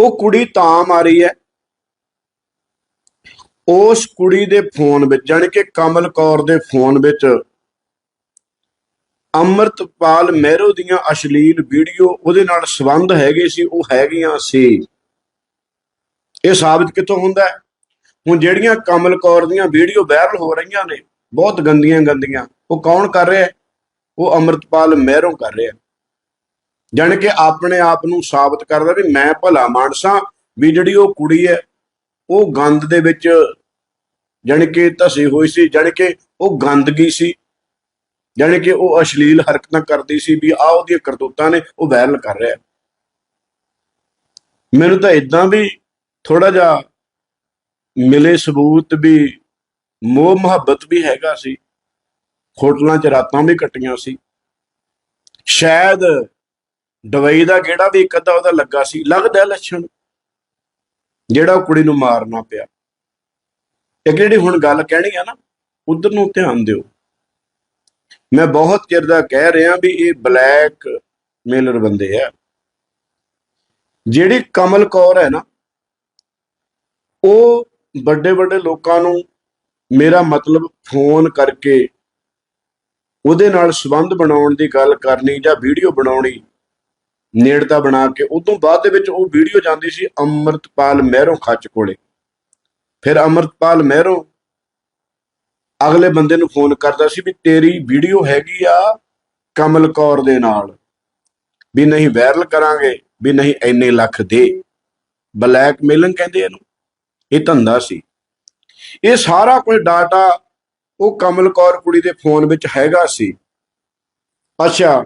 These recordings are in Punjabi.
ਉਹ ਕੁੜੀ ਤਾਂ ਮਾਰੀ ਹੈ ਉਸ ਕੁੜੀ ਦੇ ਫੋਨ ਵਿੱਚ, ਜਾਣੀ ਕਿ ਕਮਲ ਕੌਰ ਦੇ ਫੋਨ ਵਿੱਚ ਅੰਮ੍ਰਿਤਪਾਲ ਮਹਿਰੋ ਦੀਆਂ ਅਸ਼ਲੀਲ ਵੀਡੀਓ ਉਹਦੇ ਨਾਲ ਸੰਬੰਧ ਹੈਗੇ ਸੀ, ਉਹ ਹੈਗੀਆਂ ਸੀ। ਇਹ ਸਾਬਤ ਕਿੱਥੋਂ ਹੁੰਦਾ ਹੈ ਹੁਣ ਜਿਹੜੀਆਂ ਕਮਲ ਕੌਰ ਦੀਆਂ ਵੀਡੀਓ ਵਾਇਰਲ ਹੋ ਰਹੀਆਂ ਨੇ, ਬਹੁਤ ਗੰਦੀਆਂ ਗੰਦੀਆਂ ਉਹ ਕੌਣ ਕਰ ਰਿਹਾ ਉਹ ਅੰਮ੍ਰਿਤਪਾਲ ਮਹਿਰੋਂ ਕਰ ਰਿਹਾ। ਜਾਣੀ ਕਿ ਆਪਣੇ ਆਪ ਨੂੰ ਸਾਬਤ ਕਰਦਾ ਵੀ ਮੈਂ ਭਲਾ ਮਾਨਸਾਂ ਵੀ ਜਿਹੜੀ ਉਹ ਕੁੜੀ ਹੈ, ਉਹ ਗੰਦ ਦੇ ਵਿੱਚ ਜਾਣੀ ਕਿ ਧਸੀ ਹੋਈ ਸੀ, ਜਾਣੀ ਕਿ ਉਹ ਗੰਦਗੀ ਸੀ, ਜਾਣੀ ਕਿ ਉਹ ਅਸ਼ਲੀਲ ਹਰਕਤਾਂ ਕਰਦੀ ਸੀ ਵੀ ਆ ਉਹਦੀਆਂ ਕਰਤੂਤਾਂ ਨੇ, ਉਹ ਵਾਇਰਲ ਕਰ ਰਿਹਾ ਮੈਨੂੰ ਤਾਂ ਇਦਾਂ ਵੀ ਥੋੜਾ ਜਿਹਾ ਮਿਲੇ ਸਬੂਤ ਵੀ, ਮੋਹ ਮੁਹੱਬਤ ਵੀ ਹੈਗਾ ਸੀ। ਹੋਟਲਾਂ 'ਚ ਰਾਤਾਂ ਵੀ ਕੱਟੀਆਂ ਸੀ। ਸ਼ਾਇਦ ਦਵਾਈ ਦਾ ਕਿਹੜਾ ਵੀ ਇੱਕ ਅੱਧਾ ਉਹਦਾ ਲੱਗਾ ਸੀ, ਲੱਗਦਾ ਲੱਛਣ। ਜਿਹੜਾ ਉਹ ਕੁੜੀ ਨੂੰ ਮਾਰਨਾ ਪਿਆ। ਇੱਕ ਜਿਹੜੀ ਹੁਣ ਗੱਲ ਕਹਿਣੀ ਆ ਨਾ, ਉਧਰ ਨੂੰ ਧਿਆਨ ਦਿਓ। ਮੈਂ ਬਹੁਤ ਚਿਰ ਦਾ ਕਹਿ ਰਿਹਾ ਵੀ ਇਹ ਬਲੈਕ ਮੇਲਰ ਬੰਦੇ ਆ। ਜਿਹੜੀ ਕਮਲ ਕੌਰ ਹੈ ਨਾ, ਉਹ ਵੱਡੇ ਵੱਡੇ ਲੋਕਾਂ ਨੂੰ ਮੇਰਾ ਮਤਲਬ ਫੋਨ ਕਰਕੇ ਉਹਦੇ ਨਾਲ ਸੰਬੰਧ ਬਣਾਉਣ ਦੀ ਗੱਲ ਕਰਨੀ ਜਾਂ ਵੀਡੀਓ ਬਣਾਉਣੀ ਨੇੜਤਾ ਬਣਾ ਕੇ, ਉਦੋਂ ਬਾਅਦ ਦੇ ਵਿੱਚ ਉਹ ਵੀਡੀਓ ਜਾਂਦੀ ਸੀ ਅੰਮ੍ਰਿਤਪਾਲ ਮਹਿਰੋਂ ਖੱਚ ਕੋਲੇ। ਫਿਰ ਅੰਮ੍ਰਿਤਪਾਲ ਮਹਿਰੋਂ ਅਗਲੇ ਬੰਦੇ ਨੂੰ ਫੋਨ ਕਰਦਾ ਸੀ ਵੀ ਤੇਰੀ ਵੀਡੀਓ ਹੈਗੀ ਆ ਕਮਲ ਕੌਰ ਦੇ ਨਾਲ, ਵੀ ਨਹੀਂ ਵਾਇਰਲ ਕਰਾਂਗੇ, ਵੀ ਨਹੀਂ ਇੰਨੇ ਲੱਖ ਦੇ। ਬਲੈਕਮੇਲਿੰਗ ਕਹਿੰਦੇ ਇਹਨੂੰ, ਇਹ ਧੰਦਾ ਸੀ। ਇਹ ਸਾਰਾ ਕੁਝ ਡਾਟਾ ਉਹ ਕਮਲ ਕੌਰ ਕੁੜੀ ਦੇ ਫੋਨ ਵਿੱਚ ਹੈਗਾ ਸੀ। ਅੱਛਾ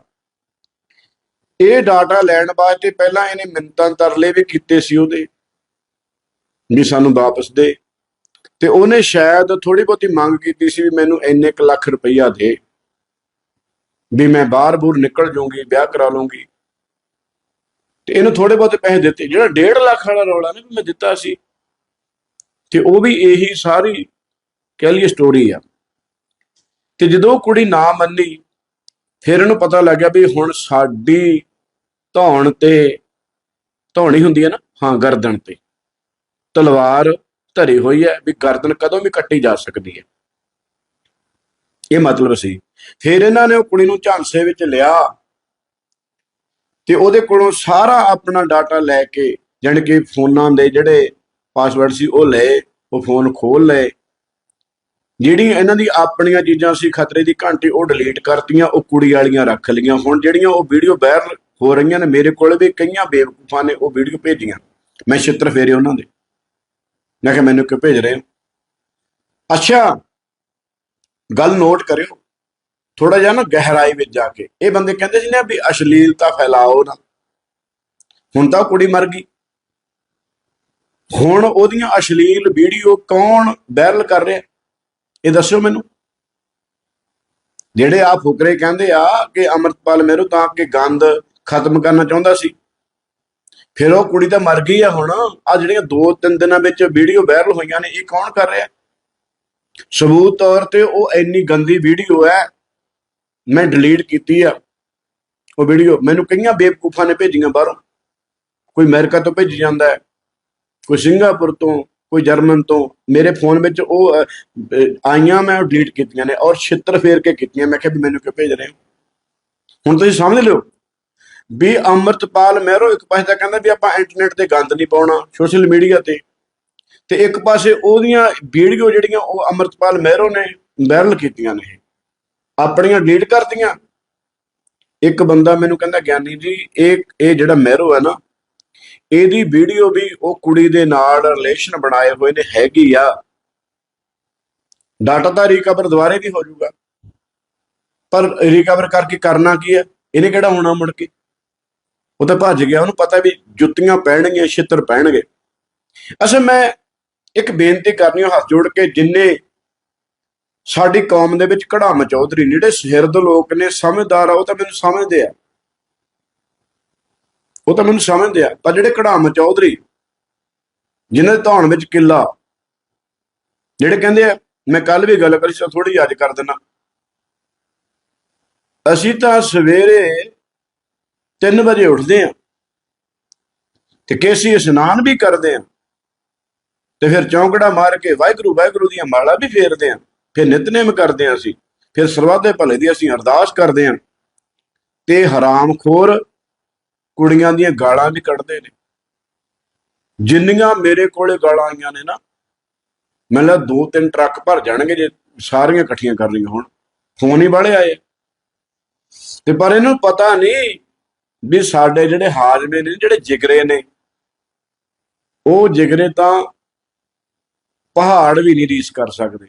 ਇਹ ਡਾਟਾ ਲੈਣ ਵਾਸਤੇ ਪਹਿਲਾਂ ਇਹਨੇ ਮਿੰਤਾਂ ਤਰਲੇ ਵੀ ਕੀਤੇ ਸੀ ਉਹਦੇ, ਵੀ ਸਾਨੂੰ ਵਾਪਸ ਦੇ। ਤੇ ਉਹਨੇ ਸ਼ਾਇਦ ਥੋੜੀ ਬਹੁਤੀ ਮੰਗ ਕੀਤੀ ਸੀ ਵੀ ਮੈਨੂੰ ਇੰਨੇ ਕੁ ਲੱਖ ਰੁਪਈਆ ਦੇ, ਵੀ ਮੈਂ ਬਾਹਰ ਬੂਰ ਨਿਕਲ ਜਾਊਂਗੀ, ਵਿਆਹ ਕਰਾ ਲੂੰਗੀ ਤੇ ਇਹਨੂੰ ਥੋੜੇ ਬਹੁਤੇ ਪੈਸੇ ਦਿੱਤੇ। ਜਿਹੜਾ 1.5 ਲੱਖ ਵਾਲਾ ਰੌਲਾ ਨੇ ਵੀ ਮੈਂ ਦਿੱਤਾ ਸੀ, ਤੇ ਉਹ ਵੀ ਇਹੀ ਸਾਰੀ ਕਹਿ ਲਈਏ ਸਟੋਰੀ ਆ। ਤੇ ਜਦੋਂ ਕੁੜੀ ਨਾ ਮੰਨੀ, ਫਿਰ ਇਹਨੂੰ ਪਤਾ ਲੱਗਿਆ ਵੀ ਹੁਣ ਸਾਡੀ ਧੌਣ ਤੇ, ਧੌਣੀ ਹੁੰਦੀ ਹੈ ਨਾ, ਹਾਂ, ਗਰਦਨ ਤੇ। ਤਲਵਾਰ ਧਰੀ ਹੋਈ ਹੈ ਵੀ ਗਰਦਨ ਕਦੋਂ ਵੀ ਕੱਟੀ ਜਾ ਸਕਦੀ ਹੈ। ਇਹ ਮਤਲਬ ਸੀ। ਫਿਰ ਇਹਨਾਂ ਨੇ ਉਹ ਕੁੜੀ ਨੂੰ ਝਾਂਸੇ ਵਿੱਚ ਲਿਆ ਤੇ ਉਹਦੇ ਕੋਲੋਂ ਸਾਰਾ ਆਪਣਾ ਡਾਟਾ ਲੈ ਕੇ, ਜਾਣੀ ਕਿ ਫੋਨਾਂ ਦੇ ਜਿਹੜੇ ਪਾਸਵਰਡ ਸੀ ਉਹ ਲਏ, ਉਹ ਫੋਨ ਖੋਲ ਲਏ। ਜਿਹੜੀਆਂ ਇਹਨਾਂ ਦੀ ਆਪਣੀਆਂ ਚੀਜ਼ਾਂ ਸੀ, ਖਤਰੇ ਦੀ ਘੰਟੀ ਉਹ ਡਿਲੀਟ ਕਰਤੀਆਂ, ਉਹ ਕੁੜੀ ਵਾਲੀਆਂ ਰੱਖ ਲਈਆਂ। ਹੁਣ ਜਿਹੜੀਆਂ ਉਹ ਵੀਡੀਓ ਵਾਇਰਲ ਹੋ ਰਹੀਆਂ ਨੇ, ਮੇਰੇ ਕੋਲ ਵੀ ਕਈਆਂ ਬੇਵਕੂਫਾਂ ਨੇ ਉਹ ਵੀਡੀਓ ਭੇਜੀਆਂ। ਮੈਂ ਛਿੱਤਰ ਫੇਰੇ ਉਹਨਾਂ ਦੇ। ਮੈਂ ਕਿਹਾ, ਮੈਨੂੰ ਕਿਉਂ ਭੇਜ ਰਹੇ ਹੋ? ਅੱਛਾ, ਗੱਲ ਨੋਟ ਕਰਿਓ। ਥੋੜਾ ਜਿਹਾ ਨਾ ਗਹਿਰਾਈ ਵਿੱਚ ਜਾ ਕੇ। ਇਹ ਬੰਦੇ ਕਹਿੰਦੇ ਸੀ ਨਾ ਵੀ ਅਸ਼ਲੀਲਤਾ ਫੈਲਾਓ ਨਾ। ਹੁਣ ਤਾਂ ਉਹ ਕੁੜੀ ਮਰ ਗਈ। ਹੁਣ ਉਹਦੀਆਂ ਅਸ਼ਲੀਲ ਵੀਡੀਓ ਕੌਣ ਵਾਇਰਲ ਕਰ ਰਿਹਾ? ਇਹ ਦੱਸਿਓ ਮੈਨੂੰ। ਜਿਹੜੇ ਆ ਫੁਕਰੇ ਕਹਿੰਦੇ ਆ ਕਿ ਅਮਰਤਪਾਲ ਮੇਰੂ ਤਾਂ ਕਿ ਗੰਦ ਖਤਮ ਕਰਨਾ ਚਾਹੁੰਦਾ ਸੀ। ਫਿਰ ਉਹ ਕੁੜੀ ਤਾਂ ਮਰ ਗਈ ਆ ਹੁਣ। ਆ ਜਿਹੜੀਆਂ ਦੋ ਤਿੰਨ ਦਿਨਾਂ ਵਿੱਚ ਵੀਡੀਓ ਵਾਇਰਲ ਹੋਈਆਂ ਨੇ, ਇਹ ਕੌਣ ਕਰ ਰਿਹਾ? ਸਬੂਤ ਤੌਰ ਤੇ ਉਹ ਇੰਨੀ ਗੰਦੀ ਵੀਡੀਓ ਹੈ, ਮੈਂ ਡਿਲੀਟ ਕੀਤੀ ਆ। ਉਹ ਵੀਡੀਓ ਮੈਨੂੰ ਕਈਆਂ ਬੇਵਕੂਫਾਂ ਨੇ ਭੇਜੀਆਂ ਬਾਹਰੋਂ। ਕੋਈ ਅਮਰੀਕਾ ਤੋਂ ਭੇਜੀ ਜਾਂਦਾ ਹੈ, ਕੋਈ ਸਿੰਗਾਪੁਰ ਤੋਂ, ਕੋਈ ਜਰਮਨ ਤੋਂ। ਮੇਰੇ ਫੋਨ ਵਿੱਚ ਉਹ ਆਈਆਂ ਮੈਂ, ਉਹ ਡਿਲੀਟ ਕੀਤੀਆਂ ਨੇ ਔਰ ਛਿੱਤਰ ਫੇਰ ਕੇ ਕੀਤੀਆਂ। ਮੈਂ ਕਿਹਾ ਵੀ ਮੈਨੂੰ ਕਿਉਂ ਭੇਜ ਰਹੇ ਹੋ? ਹੁਣ ਤੁਸੀਂ ਸਮਝ ਲਿਓ ਵੀ ਅਮਰਤਪਾਲ ਮਹਿਰੋ ਇੱਕ ਪਾਸੇ ਤਾਂ ਕਹਿੰਦਾ ਵੀ ਆਪਾਂ ਇੰਟਰਨੈਟ ਤੇ ਗੰਦ ਨਹੀਂ ਪਾਉਣਾ ਸੋਸ਼ਲ ਮੀਡੀਆ ਤੇ। ਤੇ ਇੱਕ ਪਾਸੇ ਉਹਦੀਆਂ ਵੀਡੀਓ ਜਿਹੜੀਆਂ ਉਹ ਅਮਰਤਪਾਲ ਮਹਿਰੋ ਨੇ ਵਾਇਰਲ ਕੀਤੀਆਂ ਨੇ। ਆਪਣੀਆਂ ਡਿਲੀਟ ਕਰਤੀਆਂ। ਇੱਕ ਬੰਦਾ ਮੈਨੂੰ ਕਹਿੰਦਾ, ਗਿਆਨੀ ਜੀ, ਇਹ ਇਹ ਜਿਹੜਾ ਮਹਿਰੋ ਹੈ ਨਾ, ਇਹਦੀ ਵੀਡੀਓ ਵੀ ਉਹ ਕੁੜੀ ਦੇ ਨਾਲ ਰਿਲੇਸ਼ਨ ਬਣਾਏ ਹੋਏ ਨੇ, ਹੈਗੀ ਆ। ਡਾਟਾ ਤਾਂ ਰਿਕਵਰ ਦੁਬਾਰੇ ਵੀ ਹੋ ਜਾਊਗਾ। ਪਰ ਰਿਕਵਰ ਕਰਕੇ ਕਰਨਾ ਕੀ ਹੈ? ਇਹਨੇ ਕਿਹੜਾ ਹੋਣਾ ਮੁੜ ਕੇ? ਉਹ ਤਾਂ ਭੱਜ ਗਿਆ, ਉਹਨੂੰ ਪਤਾ ਵੀ ਜੁੱਤੀਆਂ ਪੈਣਗੀਆਂ ਛਿੱਤਰ ਪੈਣਗੇ ਅਸਲ ਮੈਂ ਇੱਕ ਬੇਨਤੀ ਕਰਨੀ ਹੈ ਹੱਥ ਜੋੜ ਕੇ, ਜਿੰਨੇ ਸਾਡੀ ਕੌਮ ਦੇ ਵਿੱਚ ਕੜਾਮ ਚੌਧਰੀ ਜਿਹੜੇ ਸਿਰਦ ਲੋਕ ਨੇ, ਸਮਝਦਾਰ ਆ, ਉਹ ਤਾਂ ਮੈਨੂੰ ਸਮਝਦੇ ਆ। ਉਹ ਤਾਂ ਮੈਨੂੰ ਸਮਝਦੇ ਆ, ਪਰ ਜਿਹੜੇ ਕੜਾਮ ਚੌਧਰੀ, ਜਿਨ੍ਹਾਂ ਦੇ ਧੌਣ ਵਿੱਚ ਕਿੱਲਾ, ਜਿਹੜੇ ਕਹਿੰਦੇ ਆ, ਮੈਂ ਕੱਲ ਵੀ ਗੱਲ ਕਰੀ ਸੀ ਥੋੜੀ ਅੱਜ ਕਰ ਦਿੰਨਾ ਅਸੀਂ ਤਾਂ ਸਵੇਰੇ 3 ਵਜੇ ਉੱਠਦੇ ਆ ਤੇ ਕੇਸੀ ਇਸ਼ਨਾਨ ਵੀ ਕਰਦੇ ਆ ਤੇ ਫਿਰ ਚੌਂਕੜਾ ਮਾਰ ਕੇ ਵਾਹਿਗੁਰੂ ਵਾਹਿਗੁਰੂ ਦੀਆਂ ਮਾਲਾ ਵੀ ਫੇਰਦੇ ਆ ਫਿਰ ਨਿਤਨੇਮ ਕਰਦੇ ਆ ਅਸੀਂ, ਫਿਰ ਸਰਵਾਦੇ ਭਲੇ ਦੀ ਅਸੀਂ ਅਰਦਾਸ ਕਰਦੇ ਆ ਤੇ ਹਰਾਮਖੋਰ ਕੁੜੀਆਂ ਦੀਆਂ ਗਾਲਾਂ ਵੀ ਕੱਢਦੇ ਨੇ। ਜਿੰਨੀਆਂ ਮੇਰੇ ਕੋਲੇ ਗਾਲਾਂ ਆਈਆਂ ਨੇ ਨਾ ਮੈਨੂੰ ਲੱਗਦਾ ਦੋ ਤਿੰਨ ਟਰੱਕ ਭਰ ਜਾਣਗੇ ਜੇ ਸਾਰੀਆਂ ਇਕੱਠੀਆਂ ਕਰ ਲਈਆਂ ਹੁਣ, ਫੋਨ ਹੀ ਵਾਲੇ ਆਏ ਤੇ ਪਰ ਇਹਨੂੰ ਪਤਾ ਨਹੀਂ ਵੀ ਸਾਡੇ ਜਿਹੜੇ ਹਾਜ਼ਮੇ ਨੇ, ਜਿਹੜੇ ਜਿਗਰੇ ਨੇ, ਉਹ ਜਿਗਰੇ ਤਾਂ ਪਹਾੜ ਵੀ ਨਹੀਂ ਰੀਸ ਕਰ ਸਕਦੇ।